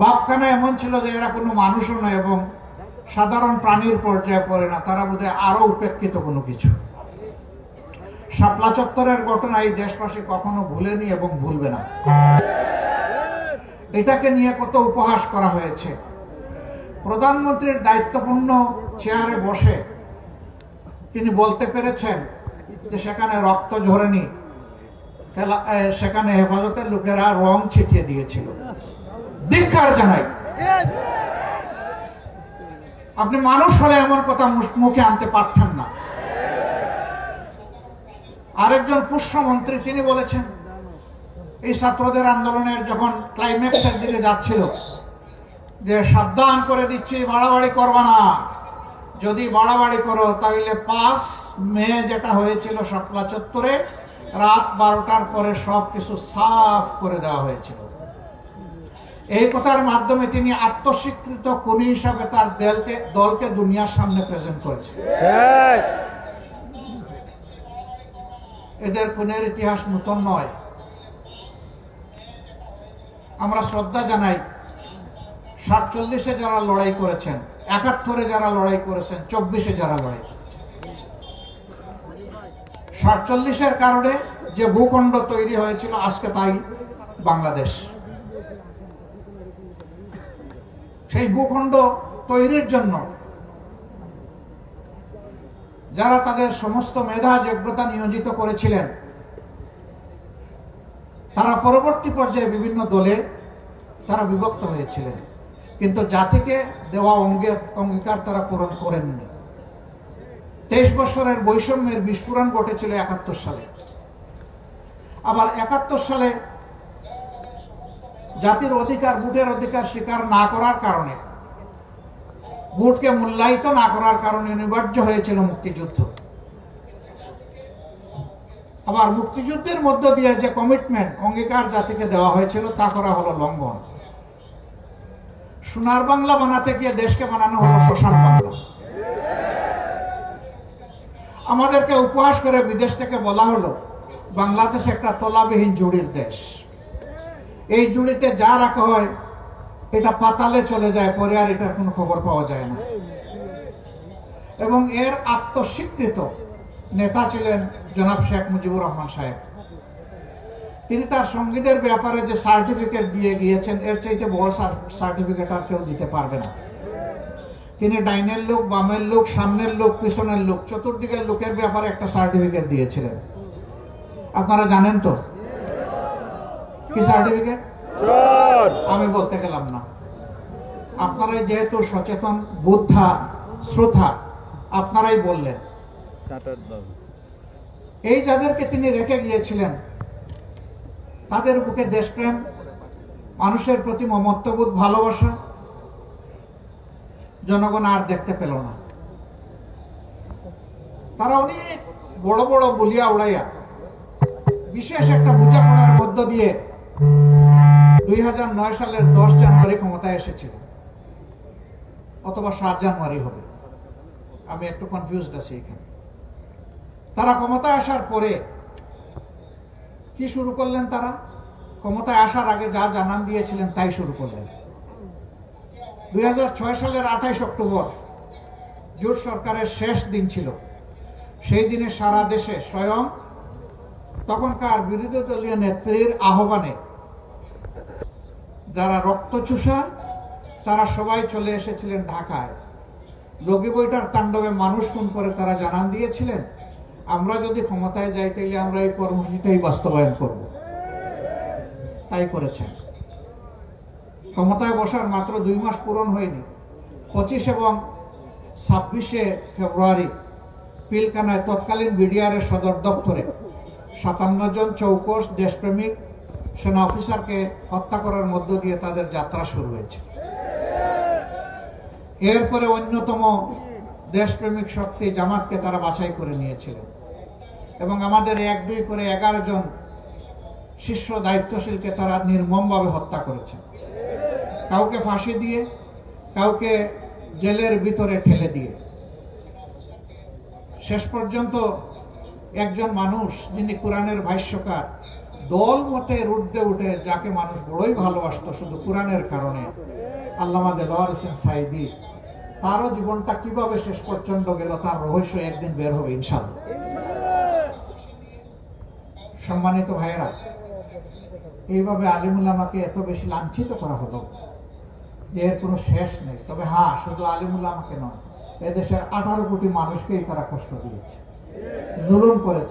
বাপখানা এমন ছিল যে এরা কোনো মানুষও নয় এবং সাধারণ প্রাণীর পর্যায়ে পড়ে না, তারা বোধহয় আরও উপেক্ষিত কোনো কিছু। শাপলা চত্বরের ঘটনা এই দেশবাসী কখনো ভুলেনি এবং ভুলবে না। এটাকে নিয়ে কত উপহাস করা হয়েছে। প্রধানমন্ত্রীর দায়িত্বপূর্ণ চেয়ারে বসে তিনি বলতে পেরেছেন যে সেখানে রক্ত ঝরেনি সেখানে হেফাজতের লোকেরা রং ছিটিয়ে দিয়েছিল। ধিক্কার জানাই? আপনি মানুষ হলে এমন কথা মুখে আনতে পারতেন না। আরেকজন পুষ্যমন্ত্রী, তিনি বলেছেন, এই ছাত্রদের আন্দোলনের যখন ক্লাইম্যাক্সের দিকে যাচ্ছিল, যে সাবধান করে দিচ্ছি, বাড়াবাড়ি করবা না। যদি বাড়াবাড়ি করো, তাহলে পাঁচ মে যেটা হয়েছিল শাপলা চত্বরে রাত বারোটার পরে সব কিছু সাফ করে দেওয়া হয়েছিল। এই কথার মাধ্যমে তিনি আত্মস্বীকৃত খুনি হিসাবে তার দলকে দলকে দুনিয়ার সামনে প্রেজেন্ট করেছে। এদের খুনের ইতিহাস নতুন নয়। আমরা শ্রদ্ধা জানাই সাতচল্লিশে যারা লড়াই করেছেন একাত্তরে যারা লড়াই করেছেন চব্বিশে যারা লড়াই করেছেন। সাতচল্লিশের কারণে যে ভূখণ্ড তৈরি হয়েছিল আজকে তাই বাংলাদেশ। সেই ভূখণ্ড তৈরির জন্য। যারা তাদের সমস্ত মেধা, যোগ্যতা নিয়োজিত করেছিলেন, তারা পরবর্তী পর্যায়ে বিভিন্ন দলে তারা বিভক্ত হয়েছিলেন। কিন্তু জাতিকে দেওয়া অঙ্গীকার তারা পূরণ করেননি। তেইশ বছরের বৈষম্যের বিস্ফোরণ ঘটেছিল একাত্তর সালে। আবার একাত্তর সালে জাতির অধিকার, ভোটের অধিকার স্বীকার না করার কারণে। ভোটকে মূল্যায়িত না করার কারণে অনিবার্য হয়েছিল মুক্তিযুদ্ধ। আবার মুক্তিযুদ্ধের মধ্য দিয়ে যে কমিটমেন্ট অঙ্গীকার জাতিকে দেওয়া হয়েছিল, তা করা হলো লঙ্ঘন। সোনার বাংলা বানাতে গিয়ে দেশকে বানানো হলো শ্মশান বাংলা। আমাদেরকে উপহাস করে বিদেশ থেকে বলা হলো, বাংলাদেশ একটা তলাবিহীন জুড়ির দেশ। এই জুড়িতে যা রাখা হয়, এটা পাতালে চলে যায়, পরে আর এটার কোনো খবর পাওয়া যায় না। এবং এর আত্মস্বীকৃত নেতা ছিলেন জনাব শেখ মুজিবুর রহমান সাহেব। তিনি তার সঙ্গীদের ব্যাপারে যে সার্টিফিকেট দিয়ে গিয়েছেন, এর চাইতে বড় সার্টিফিকেট আর কেউ দিতে পারবে না। তিনি ডাইনের লোক, বামের লোক, সামনের লোক, পিছনের লোক, চতুর্দিকের লোকের ব্যাপারে একটা সার্টিফিকেট দিয়েছিলেন। আপনারা জানেন তো কি সার্টিফিকেট আমি বলতে গেলাম না। আপনারাই যেহেতু সচেতন বুদ্ধা শ্রোতা আপনারাই বললেন। এই যাদেরকে তিনি রেখে গিয়েছিলেন তাদের বুকে দেশপ্রেম মানুষের প্রতি মমত্ববোধ ভালোবাসা জনগণ আর দেখতে পেল না। তারা অনেক বড় বড় বলিয়া উড়াইয়া বিশেষ একটা বোঝাপড়ার মধ্য দিয়ে দুই হাজার নয় সালের দশ জানুয়ারি ক্ষমতায় এসেছিল। অথবা সাত জানুয়ারি হবে। আমি একটু আছি এখানে। তারা ক্ষমতায় আসার পরে কি শুরু করলেন তারা? ক্ষমতায় আসার আগে যা জানান দিয়েছিলেন তাই শুরু করলেন। দুই হাজার ছয় সালের আঠাইশ অক্টোবর, জোট সরকারের শেষ দিন ছিল। সেই দিনে সারা দেশে স্বয়ং তখনকার বিরোধী দলীয় নেত্রীর আহ্বানে যারা রক্তচুষা, তারা সবাই চলে এসেছিলেন ঢাকায়। লগি বইটার তাণ্ডবে মানুষ খুন করে তারা জানান দিয়েছিলেন, আমরা যদি ক্ষমতায় যাই, তাইলে আমরা এই কর্মসূচিটাই বাস্তবায়ন করব। তাই করেছেন। ক্ষমতায় বসার মাত্র দুই মাস পূরণ হয়নি। পঁচিশ এবং ছাব্বিশে ফেব্রুয়ারি পিলকানায় তৎকালীন বিডিআরের সদর দপ্তরে সাতান্ন জন চৌকস দেশপ্রেমিক সেনা অফিসারকে হত্যা করার মধ্য দিয়ে তাদের যাত্রা শুরু হয়েছে। এরপরে অন্যতম দেশপ্রেমিক শক্তি জামাতকে তারা বাছাই করে নিয়েছিলেন এবং আমাদের এক, দুই করে এগারো জন শীর্ষ দায়িত্বশীলকে তারা নির্মমভাবে হত্যা করেছেন কাউকে ফাঁসি দিয়ে, কাউকে জেলের ভিতরে ঠেলে দিয়ে। শেষ পর্যন্ত একজন মানুষ যিনি কোরআনের ভাষ্যকার দল মতে উঠতে উঠে যাকে মানুষ বড়ই ভালোবাসতো শুধু কোরআনের কারণে। আল্লামা দেলোয়ার হোসেন সাইদি, তারও জীবনটা কীভাবে শেষ পর্যন্ত গেল তার রহস্য একদিন বের হবে ইনশাল্লাহ সম্মানিত ভাইয়েরা, এইভাবে আলিমুল্লামাকে এত বেশি লাঞ্ছিত করা হলো যে এর কোনো শেষ নেই। তবে হ্যাঁ শুধু আলিমুল্লামাকে নয়, এদেশের আঠারো কোটি মানুষকেই তারা কষ্ট দিয়েছে, জুলুম করেছে।